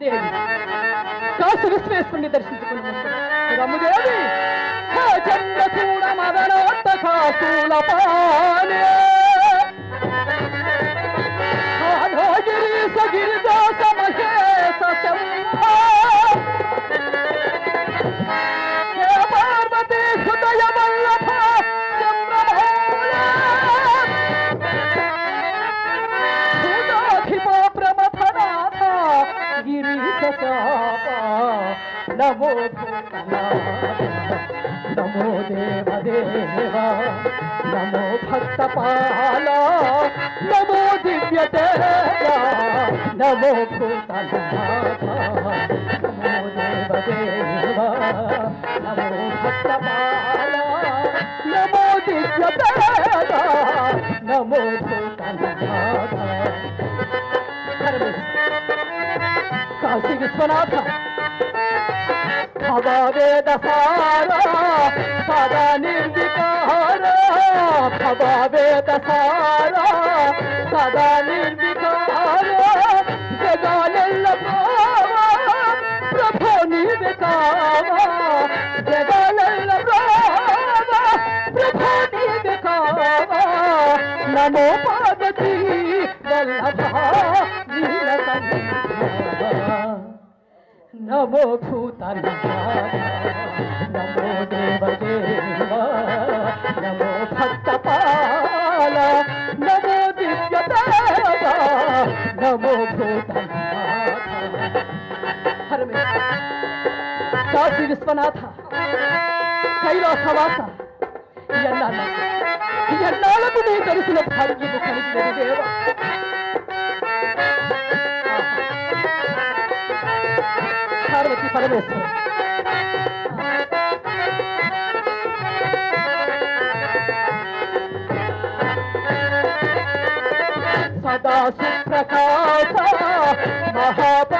దేవుడు కాసు విశ్వేశ్వరుని దర్శించుకుని రమ్ముదేవి. చంద్రచూడ మదనోత్త కాసుల పానే నమో నమో దేవదేవ నమో భక్త పాల నమో దివ్య నమో భూతనాథ నమో దేవదేవ నమో భక్త పాల నమో దివ్య నమో విశ్వనాథ। భవేద సారా సదా నిర్వికార భవేద సారా సదా నిర్వికార జగాలెల్ల భావా ప్రభో నీవే కావా జగాలెల్ల ప్రభో నీవే కావా నమో పార్వతీ నమో భూతనాథ నమో దేవదేవ నమో భక్తపాల నమో దివ్యదేవ నమో భూతనాథ కాశీ విశ్వనాథ కైలాసవాస ఎన్నాళ్ళకు నీ కలిసిన భాగ్యము కలిగినది దేవ పార్వతి పరమేశ్వర సదా సుప్రకాశ మహాప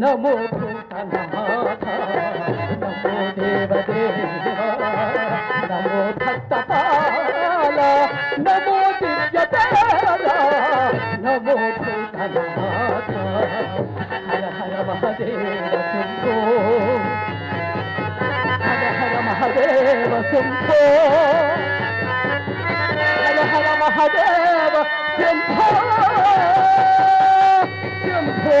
నమో భూతనాథ నమో దేవదేవ నమో భక్తపాల నమో దివ్యదేవ నమో భూతనాథ హర హర మహదేవ శంభో హర హర మహదేవ శంభో హర హర మహదేవ శంభో శంభో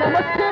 नमस्ते